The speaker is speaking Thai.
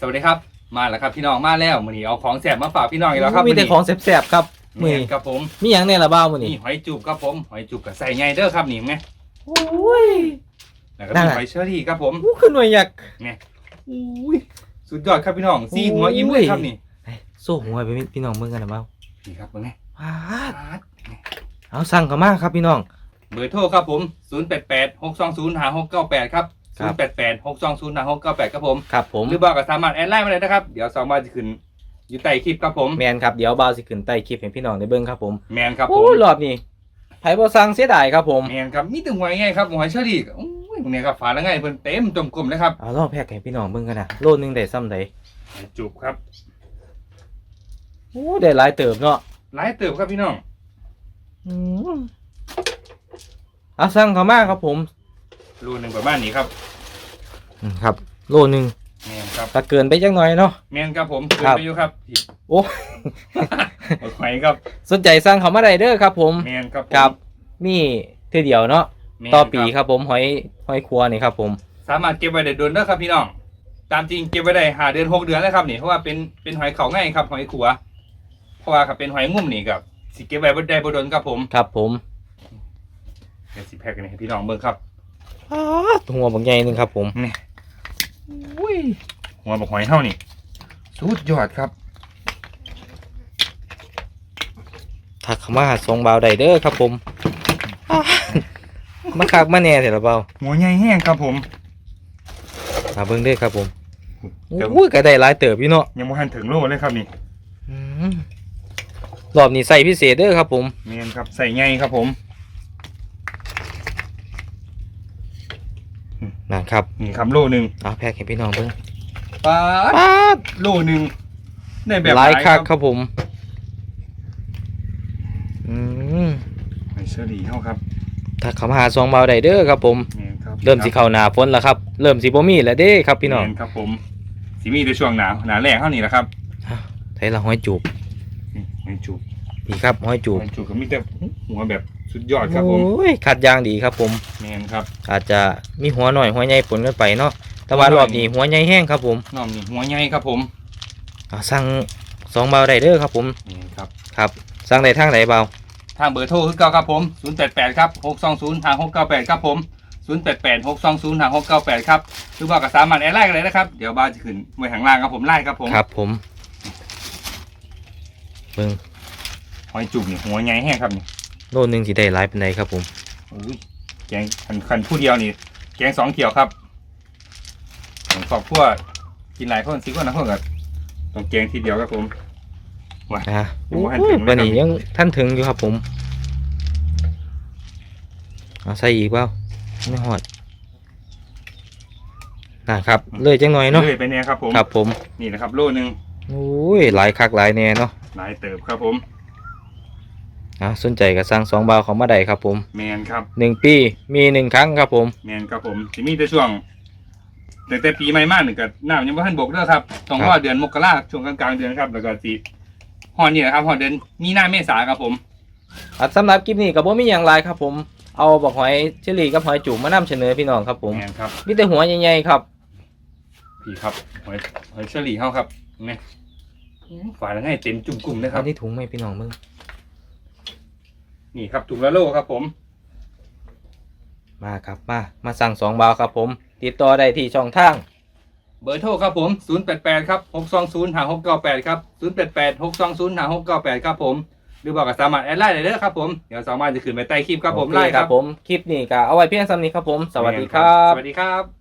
สวัสดีครับมาแล้วครับพี่น้องมาแล้วมื้อนี้เอาของแสบมาฝากพี่น้องอีกแล้วครับมีแต่ของแสบๆครับมืนี่อนี้ครับผมมีอย่างเนี่ยละบ้าวมือนี่นี้หอยจูบครับผมหอยจูบกับใส่ไงเด้อครับนี่ไงโอ้ยแล้วก็นั่มีนแหละหอยเชอรี่ครับผมอู้ขึ้นหน่วยอยากอุ้ยสุดยอดครับพี่น้องซี่หัวอิ่มเลยครับนี่โซ่หัวไปพี่น้องเมืองกันนะบ้าวนี่ครับเบิ่งไงว้าดเอาสั่งเขามาครับพี่น้องเบอร์โทรครับผม 088 620 5698 ครับ ครับ088 620 5698ครับผม ครับผมหรือบอกก็สามารถแอดไลน์มาเลยนะครับ เดี๋ยวสองบาทจะขึ้น อยู่ใต้คลิปครับผม แมนครับเดี๋ยวบ้าวสิขึ้นใต้คลิปให้พี่น้องได้เบิ่งครับผมแมนครับผโอ้มยรอบนี้ไผบ่สั่งเสียดายครับผมแมนครับมีแต่หวยไงครับหวยเชอรี่โอ้ยพวกนี้ครับฝาแล้วไงเพิ่นเต็มจมกลมเลยครับเอารอบแพ็กให้พี่น้องเบิ่งกันนะโลนึงได้ซ้ำใดจูบครับโอ้ได้หลายเติบเนาะหลายเติบครับพี่น้อง อืมเอาสั่งเขามาครับผม รูหนึ่งประมาณนี้ครับอืมครับ โลนึงแมนครับถ้าเกินไปจักหน่อยเนาะ แมนครับผมเกินครับไปอยู่ครับโอ้หอยครับสนใจสั่งเขามาได้เด้อครับ ผมแมนครับผมกับมีเท่อเดียวเนาะแม่นต่อปีครับ ครับผมหอยหอยครัวนี่ครับ ผม สามารถเก็บไว้ได้โดนเด้อครับพี่น้อง ตามจริงเก็บไว้ได้หาเดือนหกเดือนแล้วครับนี่เพราะว่าเป็นเป็นหอยเขาง่ายครับหอยขัว เพราะว่าครับเป็นหอยงุ่มนี่ครับสิเก็บไว้บ่ได้บ่โดนครับผมครับผม เดี๋ยวสิแพ็กกันให้พี่น้องเบิ่งครับอ้า หัวบางใหญ่หนึงครับผมอุ้ยหัวบอกหอยเท่านี่สุดยอดครับถักเขามาหาทรงเบาได้เด้อครับผมอ้ามาคักมาแน่เถอะละเบาหัวใหญ่แห้งครับผมมาเบิ่งเด้อครับผมเดี๋ยวอุ้ยก็ได้หลายเติบพี่เนาะยังบ่ทันถึงโลเลยครับนี่อืมรอบนี้ใส่พิเศษเด้อครับผมเมียนครับใส่ไงครับผม นั่นครับนี่ครับโลหนึ่งเอาแพ็กให้พี่น้องเบิ่งปลาดป๊าดโลหนึ่งได้แบบหลายคคัรักครับผม อืมหอยเชอรี่เท่าครับถักเขามาหาทรงเบาได้เด้อครับผมเมียนครับเริ่มสิเข้าหน้าฝนแล้วครับ เริ่มสิบ่มีแล้วเด้ครับพี่น้องเมียครับผมสีมีในช่วงหนาวหนาแรกเท่านี้แหละครับไทยละหอยจูบนี่หอยจูบ นี่ครับหอยจูบหอยจูบก็มีแต่หัวแบบสุดยอดครับผมโอ้ยขัดยางดีครับผมเมียนครับอาจจะมีหัวหน่อยหัวใหญ่ปนกันไปเนาะแต่ว่ารอบนี้หัวใหญ่แห้งครับผมน้องนี่หัวใหญ่ครับผมเอาสั่งสองเบาได้เด้อครับผมเมียนครับ ครับสั่งได้ทางไหนเบาทางเบอร์โทรคือเก่าครับผม088ครับ620ทาง698ครับผม088 620ทาง698ครับหรือว่าก็สามารถแอดไลน์กันเลยนะครับเดี๋ยวบ้านจะขึ้นไว้ข้างล่างครับผมไล่ครับผมครับผมเบิ่งห อยจุกนี่หัวใหญ่แห้งครับนี่โลนึงสิได้หลายเป็นไดครับผมโอ้ยแกงคันคันผู้เดียวนี่แกงสองเขียวครับผมขอบพวกกินหลายคนสิคนนะคนกับต้องแกงทีเดียวครับผมนะยังบ่ทันโอ้ถึยงเลยวันนี้ครับยังท่านถึงอยู่ครับผมเอาใส่อีกเปล่าไม่หอดนะครับเลยจังหน่อยเนาะเลยไปเนี่ยครับผมครับผมนี่นะครับโลหนึ่งโอ้ยหลายคักหลายแน่เนาะหลายเติบครับผม อะสนใจก็สั่งสองเบาเขามาได้ครับผมแมนครับหนึ่งปีมีหนึ่งครั้งครับผม แมนครับผมจะมีแต่ช่วงตั้งแต่ปีใหม่มาหนึ่งกับน้ำยังไม่ทันบกเด้อครับต้องรอเดือนมกราช่วงกลางๆเดือนครับแล้วก็สีฮอนนี่นะครับฮอนเดือนมีนาเมษาครับผมอะสำหรับคลิปนี้กับว่ามีอย่างไรครับ ผม เอาบอกหอยเชอรี่กับหอยจูบมานำเสนอพี่น้องครับ ผมแมนครับมีแต่หัวใหญ่ๆครับพี่ครับหอยหอยเชอรี่เฮาครับนี่ฝาแล้วให้เต็มจุ่มกลุ่มเลยคเอารับที่ถุงไหมพี่น้องมึง นี่ครับถุงละโลครับผม มาครับมา มาสั่งสองเบาครับผม ติดต่อได้ที่ช่องทาง เบอร์โทรครับผม 088 ครับ 620หา698 ครับ 088 620หา698 ครับผม หรือบอกกับสามารถแอดไลน์ได้เลยครับผม เดี๋ยวสามารถจะขึ้นไปใต้คลิปครับผมโอเคไล่ครับผม คลิปนี้ก็เอาไว้เพียงสำนี้ครับผม สวัสดีครับ สวัสดีครับ